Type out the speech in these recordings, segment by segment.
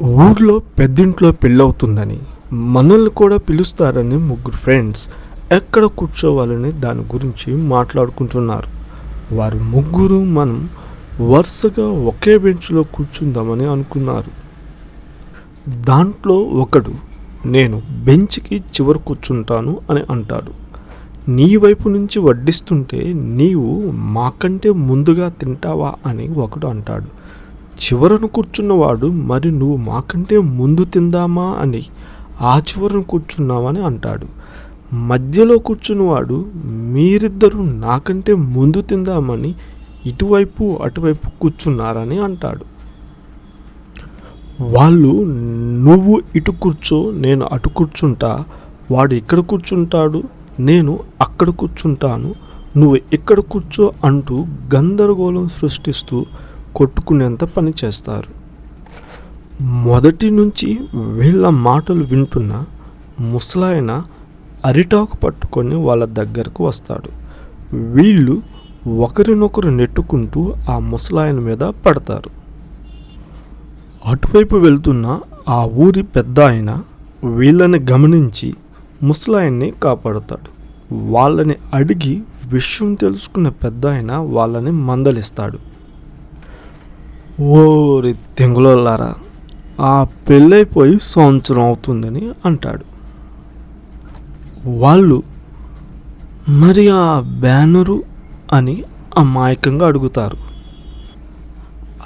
ఊర్లో పెద్దింట్లో పెళ్ళవుతుందని మనల్ని కూడా పిలుస్తారని ముగ్గురు ఫ్రెండ్స్ ఎక్కడ కూర్చోవాలని దాని గురించి మాట్లాడుకుంటున్నారు. వారు ముగ్గురు మనం వరుసగా ఒకే బెంచ్లో కూర్చుందామని అనుకున్నారు. దాంట్లో ఒకడు నేను బెంచ్కి చివరి కూర్చుంటాను అని అంటాడు. నీ వైపు నుంచి వడ్డిస్తుంటే నీవు మాకంటే ముందుగా తింటావా అని ఒకడు అంటాడు. చివరను కూర్చున్నవాడు మరి నువ్వు మాకంటే ముందు తిందామా? అని ఆ చివరను కూర్చున్నావని అంటాడు. మధ్యలో కూర్చున్నవాడు మీరిద్దరూ నాకంటే ముందు తిందామని ఇటువైపు అటువైపు కూర్చున్నారని అంటాడు. వాళ్ళు నువ్వు ఇటు కూర్చో నేను అటు కూర్చుంటా. వాడు ఇక్కడ కూర్చుంటాడు నేను అక్కడ కూర్చుంటాను. నువ్వు ఇక్కడ కూర్చో అంటూ గందరగోళం సృష్టిస్తూ కొట్టుకునేంత పని చేస్తారు. మొదటి నుంచి వీళ్ళ మాటలు వింటున్న ముసలాయన అరిటాకు పట్టుకొని వాళ్ళ దగ్గరకు వస్తాడు. వీళ్ళు ఒకరినొకరు నెట్టుకుంటూ ఆ ముసలాయన మీద పడతారు. అటువైపు వెళ్తున్న ఆ ఊరి పెద్ద ఆయన వీళ్ళని గమనించి ముసలాయన్ని కాపాడుతాడు. వాళ్ళని అడిగి విషయం తెలుసుకున్న పెద్ద ఆయన వాళ్ళని మందలిస్తాడు. ఓరి తెంగులోళ్ళారా ఆ పెళ్ళైపోయి సంవత్సరం అవుతుందని అంటాడు. వాళ్ళు మరి ఆ బ్యానరు అని అమాయకంగా అడుగుతారు.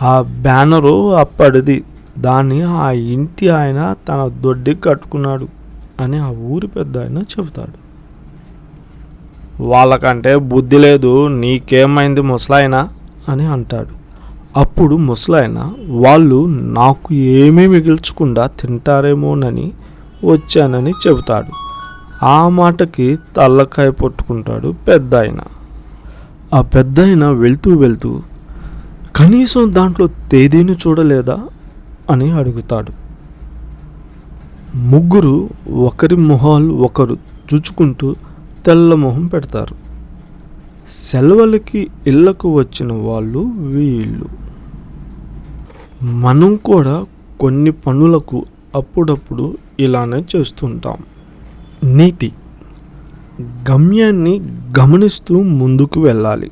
ఆ బ్యానరు అప్పటిది దాన్ని ఆ ఇంటి ఆయన తన దొడ్డికి కట్టుకున్నాడు అని ఆ ఊరి పెద్ద ఆయన చెబుతాడు. వాళ్ళకంటే బుద్ధి లేదు నీకేమైంది ముసలాయన అని అంటాడు. అప్పుడు ముసలాయన వాళ్ళు నాకు ఏమీ మిగిల్చకుండా తింటారేమోనని వచ్చానని చెబుతాడు. ఆ మాటకి తల్లకాయ పట్టుకుంటాడు పెద్ద ఆయన ఆ పెద్ద ఆయన వెళ్తూ వెళ్తూ కనీసం దాంట్లో తేదీని చూడలేదా? అని అడుగుతాడు. ముగ్గురు ఒకరి మొహాలు ఒకరు చూచుకుంటూ తెల్ల మొహం పెడతారు. సెలవులకి ఇళ్ళకు వచ్చిన వాళ్ళు వీళ్ళు. మనం కూడా కొన్ని పనులకు అప్పుడప్పుడు ఇలానే చేస్తుంటాం. నీతి. గమ్యాన్ని గమనిస్తూ ముందుకు వెళ్ళాలి.